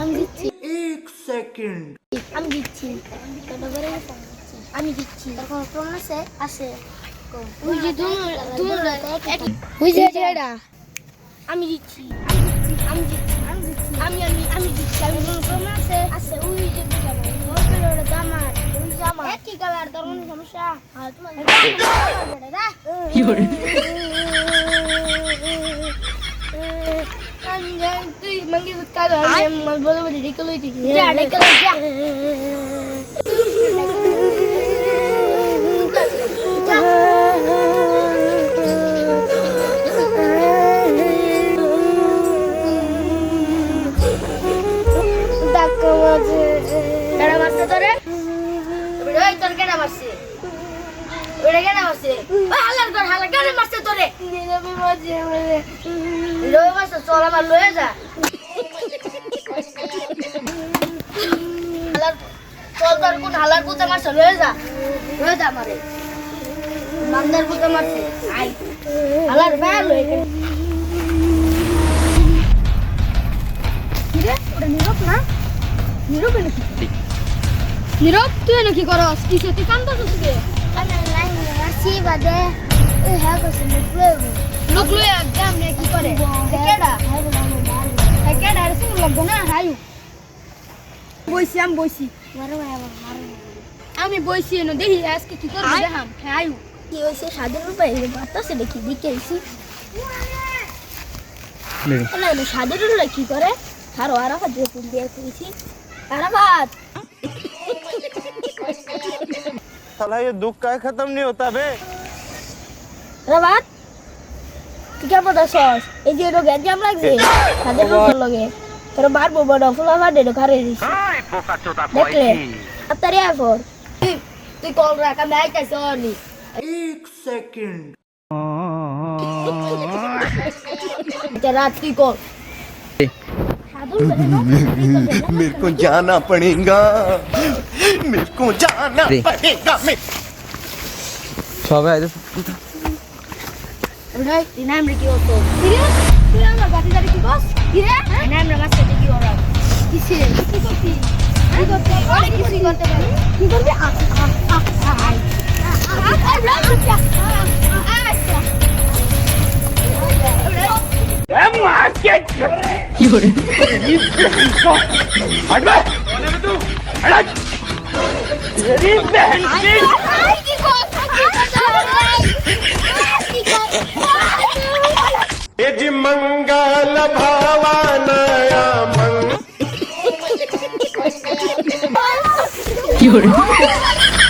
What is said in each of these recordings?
আমি দিচ্ছি এক সেকেন্ড আমি দিচ্ছি আমি দিচ্ছি তখন কোন আছে আছে আমি দিচ্ছি আমি দিচ্ছি আমি দিচ্ছি আমি আমি আমি দিচ্ছি আমি কোন আছে আছে ওই যে আমার জামা একই কালার? তোর কোনো সমস্যা? হ্যাঁ তোমার তুই মঙ্গি কালো বলে বলে রেখে লইতে যা রেখে লই যা। কেডা মারছে তোরে ওই তোর কেডা মারছে? ওরে কেডা মারছে? ওই হালার কর হালার কেডা মারছে যা। হালার, চল তোর কোন হালার পুতে মারছে যা। লয়ে যা আমারে। মান্দার পুতে মারছে। আই হালার লয়ে নীরব তুই করস? তুই করছিস কি. লোক একদম নে কি করে। কেডা? Ha ko mamu malu. কেডা? আর শুন লাগবো না হাই বইছি আমি বইছি. আমি বইছি এনে দেখি আজকে কি করব দেখাম কি হইছে? সাদের রূপায় বাতাসে দেখি দিকে আইছি? সাদের কি করে? আর কাজ দিয়ে আরাফাত! साला ये दुख का खत्म नहीं होता बे রাবাত তুই কেমন আছস এই যে রোগে জ্যাম লাগছে সাদের রূপার লগে তোর মারবো বড় ফুলা ফাটে ঘরে দিছি দেখলে তাড়াতাড়ি আয় ফোর তুই কল রাখ আমি আইতাছি অনি एक सेकंड এটা রাত তুই কল मेरे को जाना पड़ेगा मेरे को जाना पड़ेगा मैं সবাই আইতে রে তুই নাম রে কি হতো কিরে তুই আমার গাড়ি গাড়ি কি বস কিরে নাম রে মাসে কি ওরা কিসে কি করতি কি করতে অনেক কিছু করতে পারি কি করবি আ ये जी मंगल भावानया मंग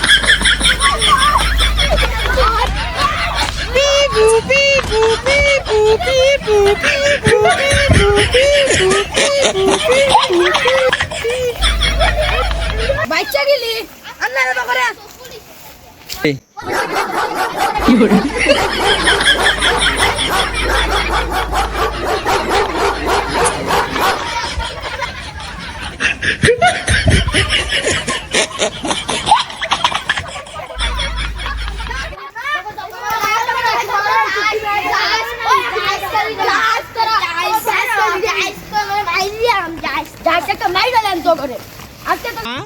जायचं तर नाही झालं आमच्याकडे आमच्या हाँ?